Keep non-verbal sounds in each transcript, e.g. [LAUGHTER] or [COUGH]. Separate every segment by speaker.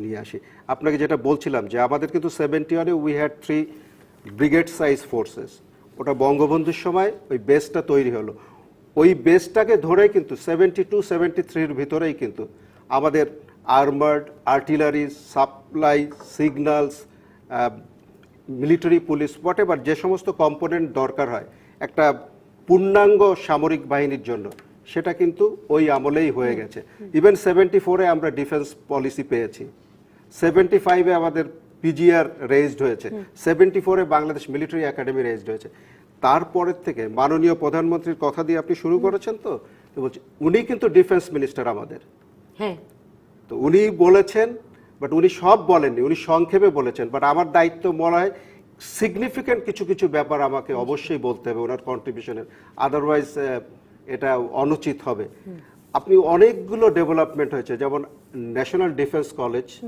Speaker 1: নিয়ে আসি। আপনাকে যেটা বলছিলাম যে আমাদের কিন্তু সেভেন্টি ওয়ানে we had three brigade size forces ওটা বঙ্গবন্ধুর সময় ওই বেসটা তৈরি হলো। ওই বেসটাকে ধরেই কিন্তু সেভেন্টি টু সেভেন্টি থ্রির ভিতরেই কিন্তু আমাদের armoured artillery supply signals military police whatever যে সমস্ত কম্পোনেন্ট দরকার হয়। একটা পূর্ণাঙ্গ সামরিক বাহিনীর জন্য। সেটা কিন্তু ওই আমলেই হয়ে গেছে। ইভেন সেভেন্টি ফোরে আমরা ডিফেন্স পলিসি পেয়েছি। সেভেন্টি ফাইভে আমাদের পিজিআর রেজড হয়েছে। সেভেন্টি ফোরে বাংলাদেশ মিলিটারি একাডেমি রেজড হয়েছে। তারপরের থেকে মাননীয় প্রধানমন্ত্রীর কথা দিয়ে আপনি শুরু করেছেন তো? বলছি উনি কিন্তু ডিফেন্স মিনিস্টার আমাদের।
Speaker 2: হ্যাঁ।
Speaker 1: তো উনি বলেছেন বাট উনি সব বলেননি উনি সংক্ষেপে বলেছেন বাট আমার দায়িত্ব মনে হয় সিগনিফিক্যান্ট কিছু কিছু ব্যাপার আমাকে অবশ্যই বলতে হবে ওনার কন্ট্রিবিউশনের আদারওয়াইজ এটা অনুচিত হবে। আপনি অনেকগুলো ডেভেলপমেন্ট হয়েছে, যেমন national defence college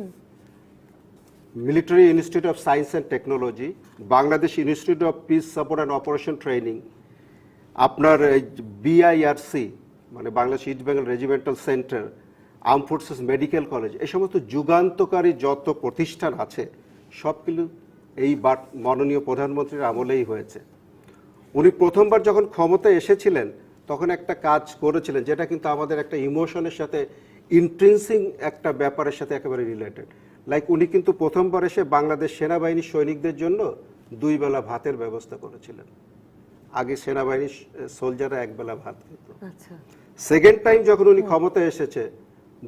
Speaker 1: military institute of science and technology Bangladesh institute of peace support and operation training আপনার বিআইআরসি মানে Bangladesh east Bengal regimental centre arm forces medical college এই সমস্ত যুগান্তকারী যত প্রতিষ্ঠান আছে সবগুলো এই বাট- মাননীয় প্রধানমন্ত্রীর আমলেই হয়েছে। উনি প্রথমবার যখন ক্ষমতায় এসেছিলেন তখন একটা কাজ করেছিলেন যেটা কিন্তু আমাদের একটা ইমোশনের সাথে ইন্ট্রেন্সিং একটা ব্যাপারের সাথে একেবারে রিলেটেড। লাইক উনি কিন্তু প্রথমবার এসে বাংলাদেশ সেনাবাহিনীর সৈনিকদের জন্য দুই বেলা ভাতের ব্যবস্থা করেছিলেন। আগে সেনাবাহিনীর সোলজাররা এক বেলা ভাত খেত।
Speaker 2: আচ্ছা।
Speaker 1: সেকেন্ড টাইম যখন উনি ক্ষমতায় এসেছে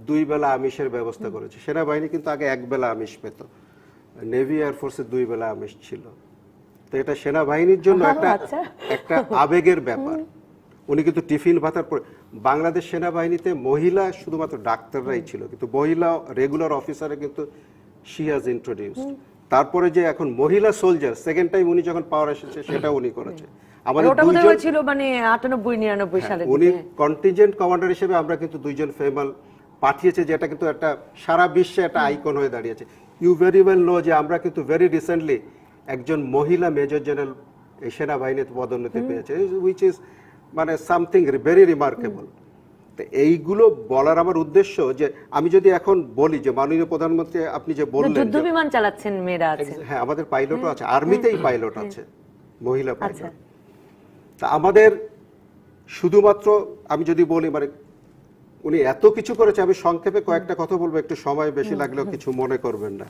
Speaker 1: দুই বেলা আমিষের ব্যবস্থা করেছে। সেনাবাহিনী কিন্তু আগে এক বেলা আমিষ পেত। নেভি এয়ারফোর্সে দুই বেলা আমিষ ছিল। তো এটা সেনাবাহিনীর জন্য [LAUGHS] একটা
Speaker 2: আচ্ছা।
Speaker 1: একটা আবেগের ব্যাপার। উনি কিন্তু টিফিন ভাতার পরে বাংলাদেশ সেনাবাহিনীতে মহিলা শুধুমাত্র ডাক্তাররাই ছিল কিন্তু মহিলা রেগুলার অফিসারে কিন্তু শি হাজ ইন্ট্রোডিউসড তারপরে যে এখন মহিলা সোলজার সেকেন্ড টাইম উনি যখন পাওয়ার এসেছে সেটা উনি করেছে। আমাদের দুইজন
Speaker 2: হয়েছিল মানে সালে
Speaker 1: হ্যাঁ, উনি কন্টিনজেন্ট কমান্ডার হিসেবে আমরা কিন্তু দুইজন ফেমাল পাঠিয়েছে যেটা কিন্তু একটা সারা বিশ্বে একটা আইকন হয়ে দাঁড়িয়েছে। ইউ ভেরি ওয়েল নো যে আমরা কিন্তু ভেরি রিসেন্টলি একজন মহিলা মেজর জেনারেল সেনাবাহিনীতে পদোন্নতি পেয়েছে উইচ ইজ মানে সামথিং ভেরি রিমার্কেবল তো এইগুলো বলার আমার উদ্দেশ্য যে আমি যদি এখন বলি যে মাননীয় প্রধানমন্ত্রী আপনি যে বললেন
Speaker 2: যুদ্ধ বিমান চালাচ্ছেন মেয়েরা আছে।
Speaker 1: হ্যাঁ আমাদের পাইলটও আছে আর্মিতেই পাইলট আছে মহিলা
Speaker 2: আচ্ছা।
Speaker 1: পাইলট তা আমাদের শুধুমাত্র আমি যদি বলি মানে উনি এত কিছু করেছে আমি সংক্ষেপে কয়েকটা কথা বলব একটু সময় বেশি লাগলেও কিছু মনে করবেন না।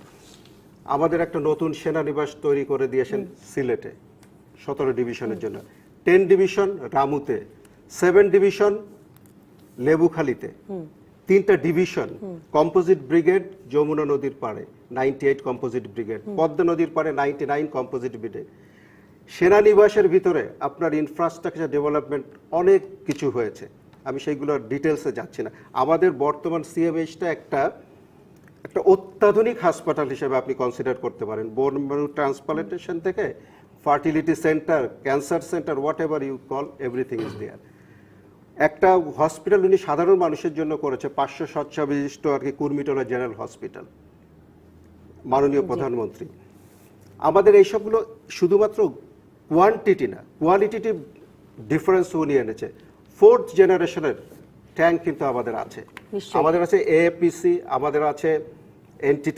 Speaker 1: আমাদের একটা নতুন সেনানিবাস তৈরি করে দিয়েছেন সিলেটে সতেরো ডিভিশনের জন্য। টেন ডিভিশন রামুতে সেভেন ডিভিশন লেবুখালীতে তিনটা ডিভিশন কম্পোজিট ব্রিগেড যমুনা নদীর পাড়ে ninety eight composite brigade Padma নদীর পাড়ে নাইনটি নাইন কম্পোজিট ব্রিগেড। সেনানিবাসের ভিতরে আপনার ইনফ্রাস্ট্রাকচার ডেভেলপমেন্ট অনেক কিছু হয়েছে। আমি সেইগুলোর ডিটেলসে যাচ্ছি না। আমাদের বর্তমান সিএমএইচটা একটা একটা অত্যাধুনিক হাসপাতাল হিসেবে আপনি কনসিডার করতে পারেন। বোন ট্রান্সপ্লান্টেশন থেকে fertility centre cancer centre whatever you call everything is there একটা হসপিটাল উনি সাধারণ মানুষের জন্য করেছে পাঁচশো শয্যা বিশিষ্ট আর কি কুর্মিটোলা জেনারেল হসপিটাল মাননীয় প্রধানমন্ত্রী। আমাদের এইসবগুলো শুধুমাত্র কোয়ান্টিটি না কোয়ালিটিটিভ ডিফারেন্স উনি এনেছে। ফোর্থ জেনারেশনের ট্যাঙ্ক কিন্তু আমাদের আছে। আমাদের আছে এপিসি আমাদের আছে এনটি